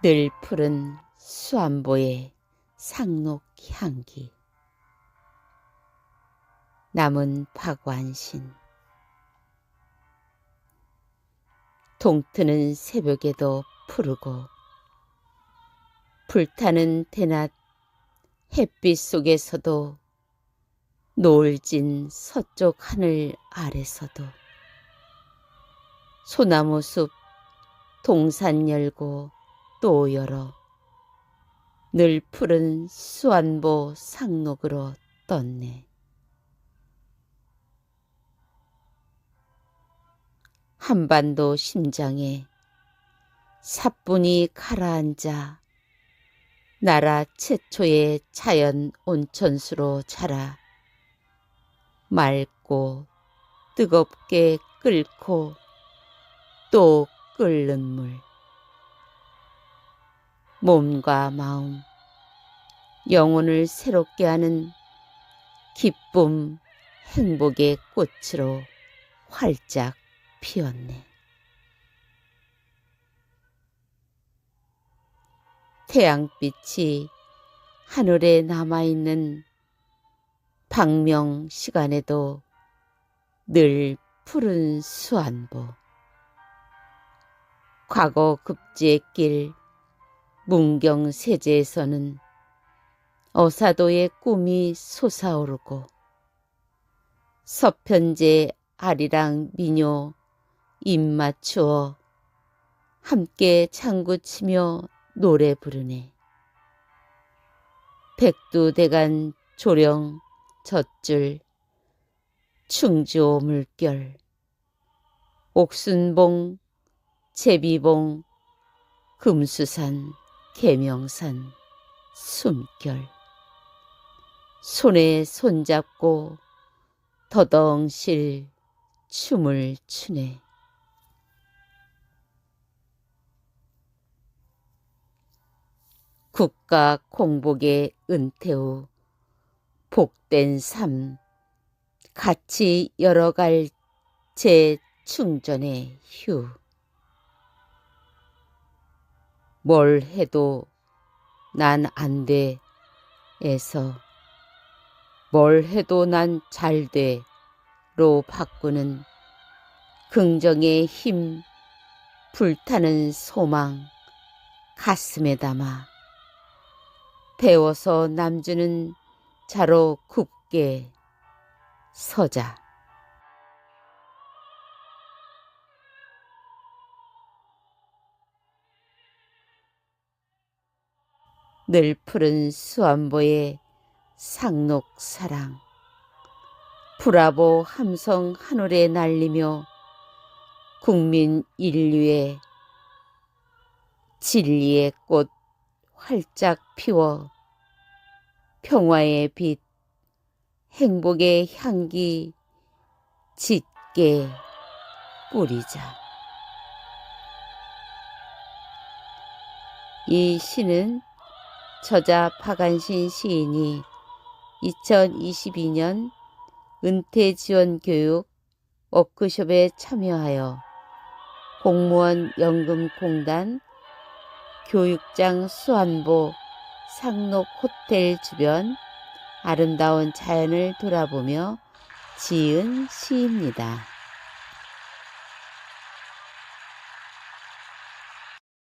늘 푸른 수안보의 상록 향기. 남은 박완신. 동트는 새벽에도 푸르고 불타는 대낮 햇빛 속에서도 노을진 서쪽 하늘 아래서도 소나무 숲 동산 열고 또 열어 늘 푸른 수안보 상록으로 떴네. 한반도 심장에 사뿐히 가라앉아 나라 최초의 자연 온천수로 자라 맑고 뜨겁게 끓고 또 끓는 물 몸과 마음 영혼을 새롭게 하는 기쁨 행복의 꽃으로 활짝 피었네. 태양빛이 하늘에 남아있는 박명 시간에도 늘 푸른 수안보. 과거 급지의 길 문경 세제에서는 어사도의 꿈이 솟아오르고 서편제 아리랑 미녀 입 맞추어 함께 장구치며 노래 부르네. 백두대간 조령 젖줄 충주오 물결 옥순봉 제비봉 금수산 계명산 숨결 손에 손잡고 더덩실 춤을 추네. 국가 공복의 은퇴 후 복된 삶 같이 열어갈 재충전의 휴. 뭘 해도 난 안 돼. 에서 뭘 해도 난 잘 돼. 로 바꾸는 긍정의 힘, 불타는 소망, 가슴에 담아 배워서 남주는 자로 굳게 서자. 늘 푸른 수안보의 상록 사랑. 브라보 함성 하늘에 날리며 국민 인류의 진리의 꽃 활짝 피워 평화의 빛, 행복의 향기 짙게 뿌리자. 이 시는 저자 박안신 시인이 2022년 은퇴 지원 교육 워크숍에 참여하여 공무원 연금공단 교육장 수안보 상록 호텔 주변 아름다운 자연을 돌아보며 지은 시입니다.